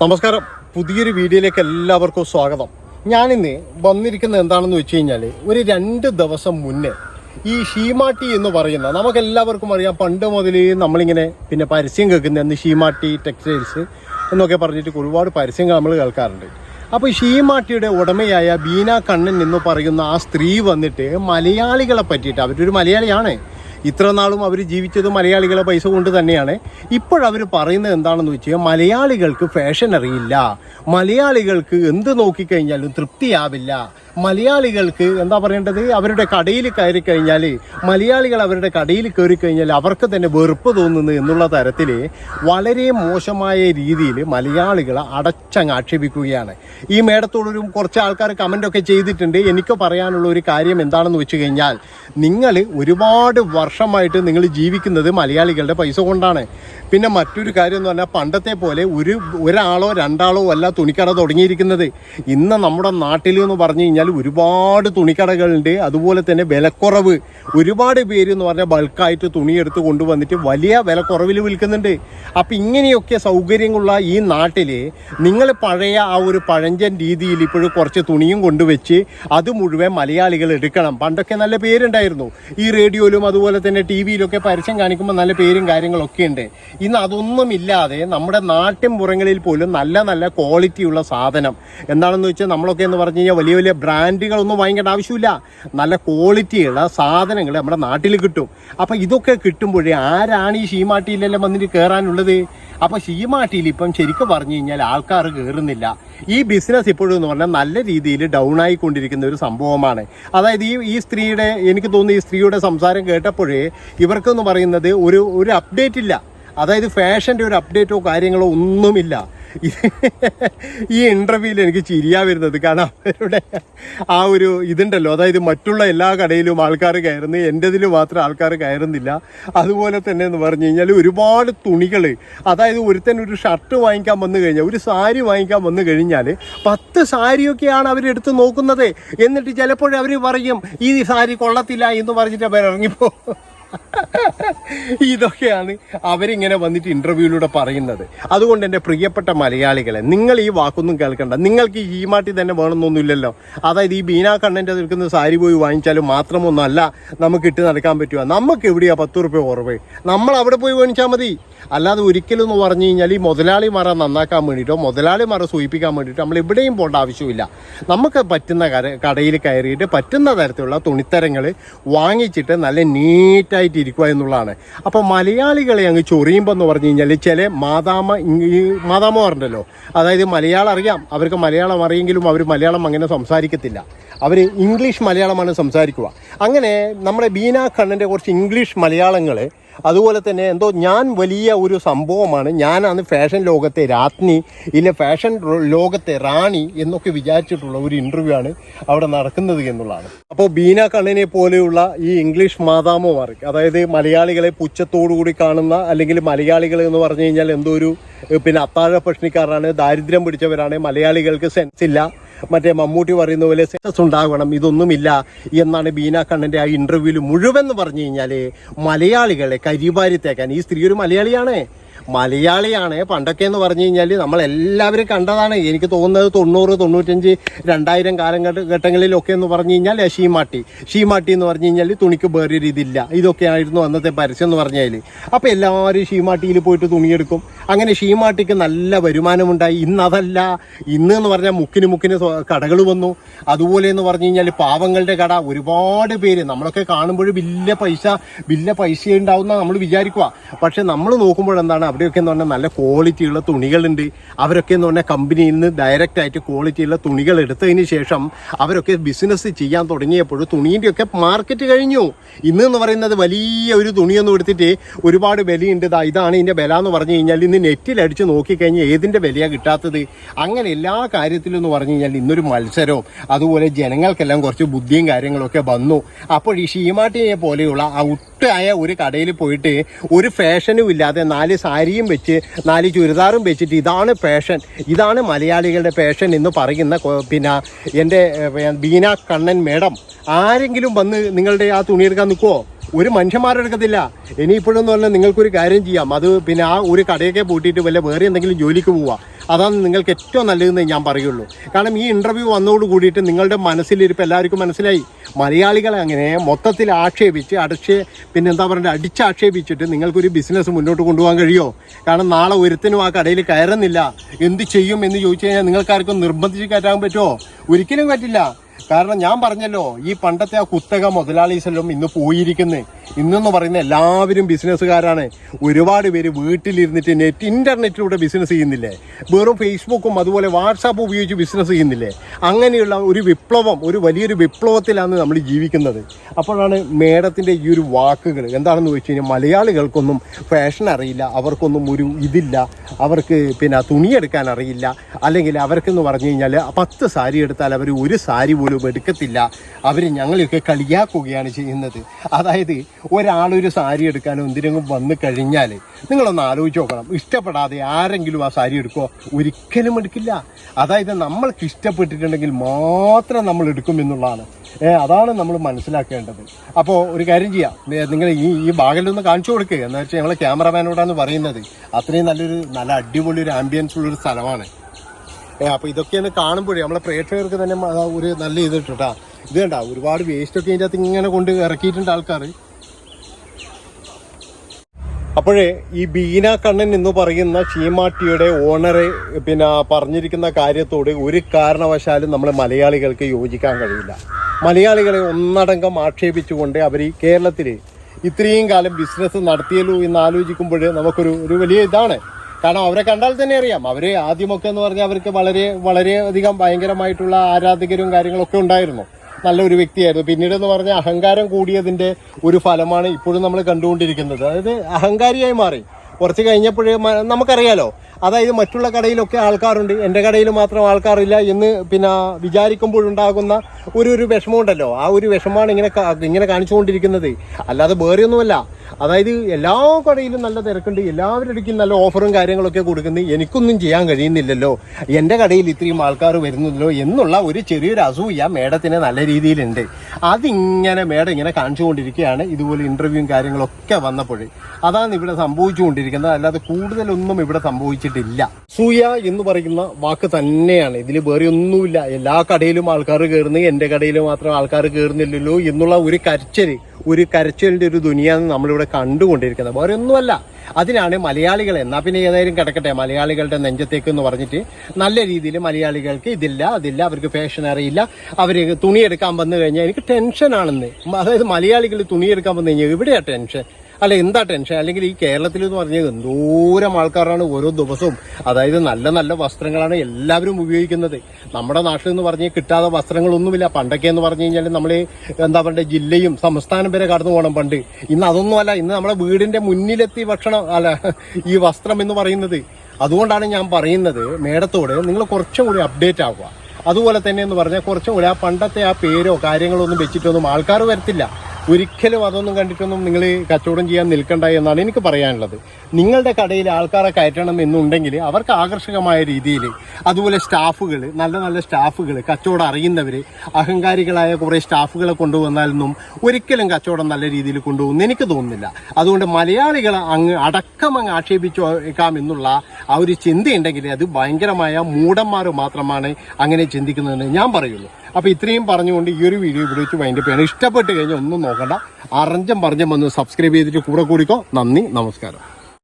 നമസ്കാരം. പുതിയൊരു വീഡിയോയിലേക്ക് എല്ലാവർക്കും സ്വാഗതം. ഞാനിന്ന് വന്നിരിക്കുന്നത് എന്താണെന്ന് വെച്ച് കഴിഞ്ഞാൽ ഒരു രണ്ട് ദിവസം മുന്നേ ഈ ഷീമാട്ടി എന്ന് പറയുന്ന നമുക്കെല്ലാവർക്കും അറിയാം പണ്ട് മുതൽ നമ്മളിങ്ങനെ പിന്നെ പരസ്യം കേൾക്കുന്ന എന്ന് ഷീമാട്ടി ടെക്സ്റ്റൈൽസ് എന്നൊക്കെ പറഞ്ഞിട്ട് ഒരുപാട് പരസ്യങ്ങൾ നമ്മൾ കേൾക്കാറുണ്ട്. അപ്പോൾ ഷീമാട്ടിയുടെ ഉടമയായ ബീന കണ്ണൻ എന്ന് പറയുന്ന ആ സ്ത്രീ വന്നിട്ട് മലയാളികളെ പറ്റിയിട്ട് അവരൊരു മലയാളിയാണ് ഇത്ര നാളും അവർ ജീവിച്ചത് മലയാളികളെ പൈസ കൊണ്ട് തന്നെയാണ്. ഇപ്പോഴവർ പറയുന്നത് എന്താണെന്ന് വെച്ചാൽ മലയാളികൾക്ക് ഫാഷൻ അറിയില്ല. മലയാളികൾക്ക് എന്ത് നോക്കിക്കഴിഞ്ഞാലും തൃപ്തിയാവില്ല. മലയാളികൾക്ക് എന്താ പറയേണ്ടത്? അവരുടെ കടയിൽ കയറി കഴിഞ്ഞാൽ മലയാളികൾ അവരുടെ കടയിൽ കയറി കഴിഞ്ഞാൽ അവർക്ക് തന്നെ വെറുപ്പ് തോന്നുന്നു എന്നുള്ള തരത്തിൽ വളരെ മോശമായ രീതിയിൽ മലയാളികളെ അടച്ചങ്ങ് ആക്ഷേപിക്കുകയാണ്. ഈ മേടത്തോടൊരു കുറച്ച് ആൾക്കാർ കമന്റൊക്കെ ചെയ്തിട്ടുണ്ട്. എനിക്ക് പറയാനുള്ള ഒരു കാര്യം എന്താണെന്ന് വെച്ച് കഴിഞ്ഞാൽ നിങ്ങൾ ഒരുപാട് വർഷമായിട്ട് നിങ്ങൾ ജീവിക്കുന്നത് മലയാളികളുടെ പൈസ കൊണ്ടാണ്. പിന്നെ മറ്റൊരു കാര്യം എന്ന് പറഞ്ഞാൽ പണ്ടത്തെ പോലെ ഒരു ഒരാളോ രണ്ടാളോ അല്ല തുണിക്കട തുടങ്ങിയിരിക്കുന്നത്. ഇന്ന് നമ്മുടെ നാട്ടിൽ എന്ന് പറഞ്ഞു കഴിഞ്ഞാൽ ഒരുപാട് തുണിക്കടകളുണ്ട്. അതുപോലെ തന്നെ വിലക്കുറവ്. ഒരുപാട് പേര് എന്ന് പറഞ്ഞാൽ ബൾക്കായിട്ട് തുണി തുണിയെടുത്ത് കൊണ്ടുവന്നിട്ട് വലിയ വിലക്കുറവിൽ വിൽക്കുന്നുണ്ട്. അപ്പം ഇങ്ങനെയൊക്കെ സൗകര്യങ്ങളുള്ള ഈ നാട്ടിൽ നിങ്ങൾ പഴയ ആ ഒരു പഴഞ്ചൻ രീതിയിൽ ഇപ്പോഴും കുറച്ച് തുണിയും കൊണ്ടുവച്ച് അത് മുഴുവൻ മലയാളികൾ എടുക്കണം. പണ്ടൊക്കെ നല്ല പേരുണ്ടായിരുന്നു. ഈ റേഡിയോയിലും അതുപോലെ തന്നെ ടി വിയിലൊക്കെ പരസ്യം കാണിക്കുമ്പോൾ നല്ല പേരും കാര്യങ്ങളൊക്കെ ഉണ്ട്. ഇന്ന് അതൊന്നുമില്ലാതെ നമ്മുടെ നാട്ടിൻ പുറങ്ങളിൽ പോലും നല്ല നല്ല ക്വാളിറ്റിയുള്ള സാധനം. എന്താണെന്ന് വെച്ചാൽ നമ്മളൊക്കെ എന്ന് പറഞ്ഞു കഴിഞ്ഞാൽ വലിയ വലിയ ബ്രാൻഡുകളൊന്നും വാങ്ങിക്കേണ്ട ആവശ്യമില്ല. നല്ല ക്വാളിറ്റിയുള്ള സാധനങ്ങൾ നമ്മുടെ നാട്ടിൽ കിട്ടും. അപ്പോൾ ഇതൊക്കെ കിട്ടുമ്പോഴേ ആരാണ് ഈ ഷീമാട്ടിയിലെല്ലാം വന്നിട്ട് കയറാനുള്ളത് അപ്പോൾ ഷീമാട്ടിയിൽ ഇപ്പം ശരിക്കും പറഞ്ഞു കഴിഞ്ഞാൽ ആൾക്കാർ കയറുന്നില്ല ഈ ബിസിനസ് ഇപ്പോഴും എന്ന് പറഞ്ഞാൽ നല്ല രീതിയിൽ ഡൗൺ ആയിക്കൊണ്ടിരിക്കുന്ന ഒരു സംഭവമാണ്. അതായത് ഈ ഈ സ്ത്രീയുടെ എനിക്ക് തോന്നുന്നു ഈ സ്ത്രീയുടെ സംസാരം കേട്ടപ്പോഴേ ഇവർക്കെന്ന് പറയുന്നത് ഒരു ഒരു അപ്ഡേറ്റ് ഇല്ല. അതായത് ഫാഷന്റെ ഒരു അപ്ഡേറ്റോ കാര്യങ്ങളോ ഒന്നുമില്ല. ഈ ഇന്റർവ്യൂവിൽ എനിക്ക് ചിരിയാ വരുന്നത്. കാരണം അവരുടെ ആ ഒരു ഇതുണ്ടല്ലോ. അതായത് മറ്റുള്ള എല്ലാ കടയിലും ആൾക്കാർ കയറുന്നു എന്റെതിൽ മാത്രം ആൾക്കാർ കയറുന്നില്ല. അതുപോലെ തന്നെ എന്ന് പറഞ്ഞു കഴിഞ്ഞാൽ ഒരുപാട് തുണികൾ അതായത് ഒരുത്തൻ ഒരു ഷർട്ട് വാങ്ങിക്കാൻ വന്നു കഴിഞ്ഞാൽ ഒരു സാരി വാങ്ങിക്കാൻ വന്നു കഴിഞ്ഞാൽ പത്ത് സാരിയൊക്കെയാണ് അവരെടുത്ത് നോക്കുന്നത്. എന്നിട്ട് ചിലപ്പോഴും അവർ പറയും ഈ സാരി കൊള്ളത്തില്ല എന്ന് പറഞ്ഞിട്ട് അവർ ഇറങ്ങിപ്പോ ഇതൊക്കെയാണ് അവരിങ്ങനെ വന്നിട്ട് ഇന്റർവ്യൂവിലൂടെ പറയുന്നത്. അതുകൊണ്ട് എന്റെ പ്രിയപ്പെട്ട മലയാളികളെ നിങ്ങൾ ഈ വാക്കൊന്നും കേൾക്കണ്ട. നിങ്ങൾക്ക് ഈ മാട്ടി തന്നെ വേണമെന്നൊന്നുമില്ലല്ലോ. അതായത് ഈ ബീനാ കണ്ണന്റെ നിൽക്കുന്ന സാരി പോയി വാങ്ങിച്ചാലും മാത്രമൊന്നുമല്ല നമുക്ക് ഇട്ട് നടക്കാൻ പറ്റുക. നമുക്ക് എവിടെയാ പത്ത് റുപ്യ കുറവ്? നമ്മൾ അവിടെ പോയി വാങ്ങിച്ചാൽ മതി. അല്ലാതെ ഒരിക്കലും എന്ന് പറഞ്ഞു കഴിഞ്ഞാൽ ഈ മുതലാളിമാരെ നന്നാക്കാൻ വേണ്ടിയിട്ടോ മുതലാളിമാരെ സൂചിപ്പിക്കാൻ വേണ്ടിയിട്ടോ നമ്മൾ എവിടെയും പോകേണ്ട ആവശ്യമില്ല. നമുക്ക് പറ്റുന്ന കടയിൽ കയറിയിട്ട് പറ്റുന്ന തരത്തിലുള്ള തുണിത്തരങ്ങൾ വാങ്ങിച്ചിട്ട് നല്ല നീറ്റായിട്ട് ഇരിക്കുക എന്നുള്ളതാണ്. അപ്പോൾ മലയാളികളെ അങ്ങ് ചൊറിയുമ്പോൾ എന്ന് പറഞ്ഞു കഴിഞ്ഞാൽ ചില മാതാമ മാതാമ്മമാരുണ്ടല്ലോ അതായത് മലയാളം അറിയാം. അവർക്ക് മലയാളം അറിയെങ്കിലും അവർ മലയാളം അങ്ങനെ സംസാരിക്കത്തില്ല. അവർ ഇംഗ്ലീഷ് മലയാളമാണ് സംസാരിക്കുക അങ്ങനെ നമ്മുടെ ബീന കണ്ണന്റെ കുറച്ച് ഇംഗ്ലീഷ് മലയാളങ്ങൾ അതുപോലെ തന്നെ എന്തോ ഞാൻ വലിയ ഒരു സംഭവമാണ്. ഞാനാണ് ഫാഷൻ ലോകത്തെ രാജ്ഞി ഇല്ല ഫാഷൻ ലോകത്തെ റാണി എന്നൊക്കെ വിചാരിച്ചിട്ടുള്ള ഒരു ഇന്റർവ്യൂ ആണ് അവിടെ നടക്കുന്നത് എന്നുള്ളതാണ്. അപ്പോൾ ബീന കണ്ണിനെ പോലെയുള്ള ഈ ഇംഗ്ലീഷ് മാതാമമാർ അതായത് മലയാളികളെ പുച്ഛത്തോടുകൂടി കാണുന്ന അല്ലെങ്കിൽ മലയാളികൾ എന്ന് പറഞ്ഞു കഴിഞ്ഞാൽ എന്തോ ഒരു പിന്നെ അത്താഴ പ്രശ്നക്കാരാണ് ദാരിദ്ര്യം പിടിച്ചവരാണ് മലയാളികൾക്ക് സെൻസ് ഇല്ല. മറ്റേ മമ്മൂട്ടി പറയുന്ന പോലെ സക്സസ് ഉണ്ടാകണം ഇതൊന്നുമില്ല എന്നാണ് ബീന കണ്ണന്റെ ആ ഇന്റർവ്യൂവിൽ മുഴുവൻ പറഞ്ഞു കഴിഞ്ഞാൽ മലയാളികളെ കരിവാരിത്തേക്കാൻ ഈ സ്ത്രീ ഒരു മലയാളിയാണ്. മലയാളിയാണ്. പണ്ടൊക്കെ എന്ന് പറഞ്ഞു കഴിഞ്ഞാൽ നമ്മൾ എല്ലാവരും കണ്ടതാണ്. എനിക്ക് തോന്നുന്നത് തൊണ്ണൂറ് തൊണ്ണൂറ്റഞ്ച് രണ്ടായിരം കാലഘട്ടങ്ങളിലൊക്കെ എന്ന് പറഞ്ഞു കഴിഞ്ഞാൽ ഷീമാട്ടി. ഷീമാട്ടി എന്ന് പറഞ്ഞു കഴിഞ്ഞാൽ തുണിക്ക് വേറൊരു ഇതില്ല. ഇതൊക്കെ ആയിരുന്നു അന്നത്തെ പരസ്യം എന്ന് പറഞ്ഞാൽ അപ്പോൾ എല്ലാവരും ഷീമാട്ടിയിൽ പോയിട്ട് തുണിയെടുക്കും. അങ്ങനെ ഷീമാട്ടിക്ക് നല്ല വരുമാനമുണ്ടായി. ഇന്ന് അതല്ല. ഇന്ന് എന്ന് പറഞ്ഞാൽ മുക്കിന് മുക്കിന് കടകൾ വന്നു. അതുപോലെ എന്ന് പറഞ്ഞു കഴിഞ്ഞാൽ പാവങ്ങളുടെ കട. ഒരുപാട് പേര്. നമ്മളൊക്കെ കാണുമ്പോൾ വലിയ പൈസ വലിയ പൈസ ഉണ്ടാവുന്ന നമ്മൾ വിചാരിക്കുക പക്ഷെ നമ്മൾ നോക്കുമ്പോൾ എന്താണ് അവിടെയൊക്കെ എന്ന് പറഞ്ഞാൽ നല്ല ക്വാളിറ്റിയുള്ള തുണികളുണ്ട്. അവരൊക്കെ എന്ന് പറഞ്ഞാൽ കമ്പനിയിൽ നിന്ന് ഡയറക്റ്റ് ആയിട്ട് ക്വാളിറ്റിയുള്ള തുണികൾ എടുത്തതിന് ശേഷം അവരൊക്കെ ബിസിനസ് ചെയ്യാൻ തുടങ്ങിയപ്പോൾ തുണീന്റെയൊക്കെ മാർക്കറ്റ് കഴിഞ്ഞു. ഇന്ന് എന്ന് പറയുന്നത് വലിയ ഒരു തുണിയൊന്നും എടുത്തിട്ട് ഒരുപാട് വിലയുണ്ട്. ഇതാണ് ഇതിന്റെ വില എന്ന് പറഞ്ഞു കഴിഞ്ഞാൽ ഇന്ന് നെറ്റിൽ അടിച്ച് നോക്കിക്കഴിഞ്ഞാൽ ഏതിന്റെ വിലയാണ് കിട്ടാത്തത്? അങ്ങനെ എല്ലാ കാര്യത്തിലും എന്ന് പറഞ്ഞു കഴിഞ്ഞാൽ ഇന്നൊരു മത്സരവും അതുപോലെ ജനങ്ങൾക്കെല്ലാം കുറച്ച് ബുദ്ധിയും കാര്യങ്ങളൊക്കെ വന്നു. അപ്പോൾ ഈ ഷീമാട്ടിയെ പോലെയുള്ള ഔട്ടായ ഒരു കടയിൽ പോയിട്ട് ഒരു ഫാഷനും ഇല്ലാതെ നാല് സാരിയും വെച്ച് നാല് ചുരിദാറും വെച്ചിട്ട് ഇതാണ് പേഷൻ ഇതാണ് മലയാളികളുടെ പേഷൻ എന്ന് പറയുന്ന പിന്നെ എന്റെ ബീന കണ്ണൻ മേഡം. ആരെങ്കിലും വന്ന് നിങ്ങളുടെ ആ തുണിയെടുക്കാൻ നിൽക്കുമോ ഒരു മനുഷ്യന്മാരെടുക്കത്തില്ല ഇനിയിപ്പോഴെന്ന് പറഞ്ഞാൽ നിങ്ങൾക്കൊരു കാര്യം ചെയ്യാം. അത് പിന്നെ ആ ഒരു കടയൊക്കെ പൂട്ടിയിട്ട് വല്ല വേറെ എന്തെങ്കിലും ജോലിക്ക് പോവുക അതാണ് നിങ്ങൾക്ക് ഏറ്റവും നല്ലതെന്ന് ഞാൻ പറയുള്ളൂ. കാരണം ഈ ഇന്റർവ്യൂ വന്നതോട് കൂടിയിട്ട് നിങ്ങളുടെ മനസ്സിലിരിപ്പ് എല്ലാവർക്കും മനസ്സിലായി. മലയാളികളെ അങ്ങനെ മൊത്തത്തിൽ ആക്ഷേപിച്ച് അടച്ച് പിന്നെ എന്താ പറയുക അടിച്ചാക്ഷേപിച്ചിട്ട് നിങ്ങൾക്കൊരു ബിസിനസ് മുന്നോട്ട് കൊണ്ടുപോകാൻ കഴിയുമോ കാരണം നാളെ ഒരുത്തിനും ആ കടയിൽ കയറുന്നില്ല. എന്ത് ചെയ്യും എന്ന് ചോദിച്ചു കഴിഞ്ഞാൽ നിങ്ങൾക്കാർക്കും നിർബന്ധിച്ച് കയറ്റാൻ പറ്റുമോ? ഒരിക്കലും പറ്റില്ല. കാരണം ഞാൻ പറഞ്ഞല്ലോ ഈ പണ്ടത്തെ ആ കുത്തക മുതലാളീസെല്ലാം ഇന്ന് പോയിരിക്കുന്നത് ഇന്നെന്ന് പറയുന്ന എല്ലാവരും ബിസിനസ്സുകാരാണ്. ഒരുപാട് പേര് വീട്ടിലിരുന്നിട്ട് നെറ്റ് ഇന്റർനെറ്റിലൂടെ ബിസിനസ് ചെയ്യുന്നില്ലേ? വെറും ഫേസ്ബുക്കും അതുപോലെ വാട്സാപ്പും ഉപയോഗിച്ച് ബിസിനസ് ചെയ്യുന്നില്ലേ? അങ്ങനെയുള്ള ഒരു വിപ്ലവം ഒരു വലിയൊരു വിപ്ലവത്തിലാണ് നമ്മൾ ജീവിക്കുന്നത്. അപ്പോഴാണ് മേഡത്തിന്റെ ഈ ഒരു വാക്കുകൾ. എന്താണെന്ന് വെച്ച് കഴിഞ്ഞാൽ മലയാളികൾക്കൊന്നും ഫാഷൻ അറിയില്ല അവർക്കൊന്നും ഒരു ഇതില്ല. അവർക്ക് പിന്നെ തുണിയെടുക്കാൻ അറിയില്ല. അല്ലെങ്കിൽ അവർക്കെന്ന് പറഞ്ഞു കഴിഞ്ഞാൽ പത്ത് സാരി എടുത്താൽ അവർ ഒരു സാരി പോലും എടുക്കത്തില്ല. അവർ ഞങ്ങളെയൊക്കെ കളിയാക്കുകയാണ് ചെയ്യുന്നത്. അതായത് ഒരാളൊരു സാരി എടുക്കാനോ എന്തിനെങ്കിലും വന്നു കഴിഞ്ഞാൽ നിങ്ങളൊന്ന് ആലോചിച്ച് നോക്കണം. ഇഷ്ടപ്പെടാതെ ആരെങ്കിലും ആ സാരി എടുക്കുമോ ഒരിക്കലും എടുക്കില്ല. അതായത് നമ്മൾക്ക് ഇഷ്ടപ്പെട്ടിട്ടുണ്ടെങ്കിൽ മാത്രം നമ്മൾ എടുക്കും എന്നുള്ളതാണ്. അതാണ് നമ്മൾ മനസ്സിലാക്കേണ്ടത്. അപ്പോൾ ഒരു കാര്യം ചെയ്യാം. നിങ്ങൾ ഈ ഈ ഭാഗത്തിലൊന്ന് കാണിച്ചു കൊടുക്കുക എന്ന് വെച്ചാൽ ഞങ്ങൾ ക്യാമറമാനോടാണ് പറയുന്നത്. അത്രയും നല്ലൊരു നല്ല അടിപൊളി ഒരു ആംബിയൻസ് ഉള്ളൊരു സ്ഥലമാണ്. അപ്പോൾ ഇതൊക്കെയാണ് കാണുമ്പോഴേ നമ്മളെ പ്രേക്ഷകർക്ക് തന്നെ ഒരു നല്ല ഇത് ഇട്ടാ ഇത് കണ്ട ഒരുപാട് വേസ്റ്റൊക്കെ ഇതിന്റെ അകത്ത് ഇങ്ങനെ കൊണ്ട് ഇറക്കിയിട്ടുണ്ട് ആൾക്കാർ അപ്പോഴേ ഈ ബീന കണ്ണൻ എന്ന് പറയുന്ന ഷീമാട്ടിയുടെ ഓണറെ പിന്നെ പറഞ്ഞിരിക്കുന്ന കാര്യത്തോട് ഒരു കാരണവശാലും നമ്മൾ മലയാളികൾക്ക് യോജിക്കാൻ കഴിയില്ല. മലയാളികളെ ഒന്നടങ്കം ആക്ഷേപിച്ചുകൊണ്ട് അവർ ഈ കേരളത്തിൽ ഇത്രയും കാലം ബിസിനസ് നടത്തിയല്ലോ എന്ന് ആലോചിക്കുമ്പോൾ നമുക്കൊരു ഒരു വലിയ ഇതാണ്. കാരണം അവരെ കണ്ടാൽ തന്നെ അറിയാം. അവർ ആദ്യമൊക്കെ എന്ന് പറഞ്ഞാൽ അവർക്ക് വളരെ അധികം ഭയങ്കരമായിട്ടുള്ള ആരാധകരും കാര്യങ്ങളൊക്കെ ഉണ്ടായിരുന്നു. നല്ലൊരു വ്യക്തിയായിരുന്നു. പിന്നീട് എന്ന് പറഞ്ഞാൽ അഹങ്കാരം കൂടിയതിന്റെ ഒരു ഫലമാണ് ഇപ്പോഴും നമ്മൾ കണ്ടുകൊണ്ടിരിക്കുന്നത്. അതായത് അഹങ്കാരിയായി മാറി. കുറച്ച് കഴിഞ്ഞപ്പോഴേ നമുക്കറിയാലോ അതായത് മറ്റുള്ള കടയിലൊക്കെ ആൾക്കാരുണ്ട്. എന്റെ കടയിൽ മാത്രം ആൾക്കാരില്ല എന്ന് പിന്നെ വിചാരിക്കുമ്പോഴുണ്ടാകുന്ന ഒരു ഒരു വിഷമമുണ്ടല്ലോ. ആ ഒരു വിഷമമാണ് ഇങ്ങനെ ഇങ്ങനെ കാണിച്ചുകൊണ്ടിരിക്കുന്നത്. അല്ലാതെ വേറെയൊന്നുമല്ല. അതായത് എല്ലാ കടയിലും നല്ല തിരക്കുണ്ട്. എല്ലാവരുടെ അടുക്കും നല്ല ഓഫറും കാര്യങ്ങളൊക്കെ കൊടുക്കുന്നത് എനിക്കൊന്നും ചെയ്യാൻ കഴിയുന്നില്ലല്ലോ. എന്റെ കടയിൽ ഇത്രയും ആൾക്കാർ വരുന്നില്ലല്ലോ എന്നുള്ള ഒരു ചെറിയൊരു അസൂയ മേഡത്തിന് നല്ല രീതിയിലുണ്ട്. അതിങ്ങനെ മേഡം ഇങ്ങനെ കാണിച്ചുകൊണ്ടിരിക്കുകയാണ്. ഇതുപോലെ ഇന്റർവ്യൂവും കാര്യങ്ങളൊക്കെ വന്നപ്പോൾ അതാണ് ഇവിടെ സംഭവിച്ചുകൊണ്ടിരിക്കുന്നത്. അല്ലാതെ കൂടുതലൊന്നും ഇവിടെ സംഭവിച്ചിട്ടില്ല സൂയ എന്ന് പറയുന്ന വാക്ക് തന്നെയാണ്. ഇതിൽ വേറെ ഒന്നുമില്ല. എല്ലാ കടയിലും ആൾക്കാർ കയറുന്നു എന്റെ കടയിൽ മാത്രം ആൾക്കാർ കയറുന്നില്ലല്ലോ എന്നുള്ള ഒരു കരച്ചൽ ഒരു കരച്ചലിന്റെ ഒരു ദുനിയാണ് നമ്മളിവിടെ കണ്ടുകൊണ്ടിരിക്കുന്നത്. വേറെ ഒന്നുമല്ല. അതിനാണ് മലയാളികൾ എന്നാ പിന്നെ ഏതായാലും കിടക്കട്ടെ. മലയാളികളുടെ നെഞ്ചത്തേക്ക് എന്ന് പറഞ്ഞിട്ട് നല്ല രീതിയിൽ മലയാളികൾക്ക് ഇതില്ല അതില്ല അവർക്ക് ഫാഷൻ അറിയില്ല. അവർ തുണിയെടുക്കാൻ വന്നു കഴിഞ്ഞാൽ എനിക്ക് ടെൻഷനാണെന്ന് അതായത് മലയാളികൾ തുണിയെടുക്കാൻ വന്നു കഴിഞ്ഞാൽ ഇവിടെയാണ് ടെൻഷൻ അല്ല എന്താ ടെൻഷൻ? അല്ലെങ്കിൽ ഈ കേരളത്തിൽ എന്ന് പറഞ്ഞാൽ എന്തോരം ആൾക്കാരാണ് ഓരോ ദിവസവും അതായത് നല്ല നല്ല വസ്ത്രങ്ങളാണ് എല്ലാവരും ഉപയോഗിക്കുന്നത്. നമ്മുടെ നാട്ടിൽ എന്ന് പറഞ്ഞാൽ കിട്ടാതെ വസ്ത്രങ്ങളൊന്നുമില്ല. പണ്ടൊക്കെ എന്ന് പറഞ്ഞു കഴിഞ്ഞാൽ നമ്മൾ എന്താ പറയുക ജില്ലയും സംസ്ഥാനം വരെ കടന്നു പോകണം പണ്ട്. ഇന്ന് അതൊന്നുമല്ല ഇന്ന് നമ്മുടെ വീടിന്റെ മുന്നിലെത്തി ഭക്ഷണം അല്ല ഈ വസ്ത്രം എന്ന് പറയുന്നത്. അതുകൊണ്ടാണ് ഞാൻ പറയുന്നത് മേഡത്തോട് നിങ്ങൾ കുറച്ചും കൂടി അപ്ഡേറ്റ് ആവുക. അതുപോലെ തന്നെ എന്ന് പറഞ്ഞാൽ കുറച്ചും കൂടി ആ പണ്ടത്തെ ആ പേരോ കാര്യങ്ങളോ ഒന്നും വെച്ചിട്ടൊന്നും ആൾക്കാർ വരത്തില്ല. ഒരിക്കലും അതൊന്നും കണ്ടിട്ടൊന്നും നിങ്ങൾ കച്ചവടം ചെയ്യാൻ നിൽക്കണ്ട എന്നാണ് എനിക്ക് പറയാനുള്ളത്. നിങ്ങളുടെ കടയിൽ ആൾക്കാരെ കയറ്റണം എന്നുണ്ടെങ്കിൽ അവർക്ക് ആകർഷകമായ രീതിയിൽ അതുപോലെ സ്റ്റാഫുകൾ നല്ല നല്ല സ്റ്റാഫുകൾ കച്ചവടം അറിയുന്നവർ അഹങ്കാരികളായ കുറേ സ്റ്റാഫുകളെ കൊണ്ടുവന്നാലൊന്നും ഒരിക്കലും കച്ചവടം നല്ല രീതിയിൽ കൊണ്ടുപോകുമെന്ന് എനിക്ക് തോന്നുന്നില്ല. അതുകൊണ്ട് മലയാളികൾ അങ്ങ് അടക്കം അങ്ങ് ആക്ഷേപിച്ചേക്കാം എന്നുള്ള ആ ഒരു ചിന്തയുണ്ടെങ്കിൽ അത് ഭയങ്കരമായ മൂടന്മാർ മാത്രമാണ് അങ്ങനെ ചിന്തിക്കുന്നതെന്ന് ഞാൻ പറയുള്ളൂ. അപ്പോൾ ഇത്രയും പറഞ്ഞുകൊണ്ട് ഈ ഒരു വീഡിയോ ഇവിടെ വെച്ച് വൈൻഡപ്പ് ചെയ്യണം ഇഷ്ടപ്പെട്ട് കഴിഞ്ഞാൽ ഒന്നും നോക്കണ്ട. അറഞ്ചം പറഞ്ഞും വന്ന് സബ്സ്ക്രൈബ് ചെയ്തിട്ട് കൂടെ കൂടിക്കോ. നന്ദി നമസ്കാരം.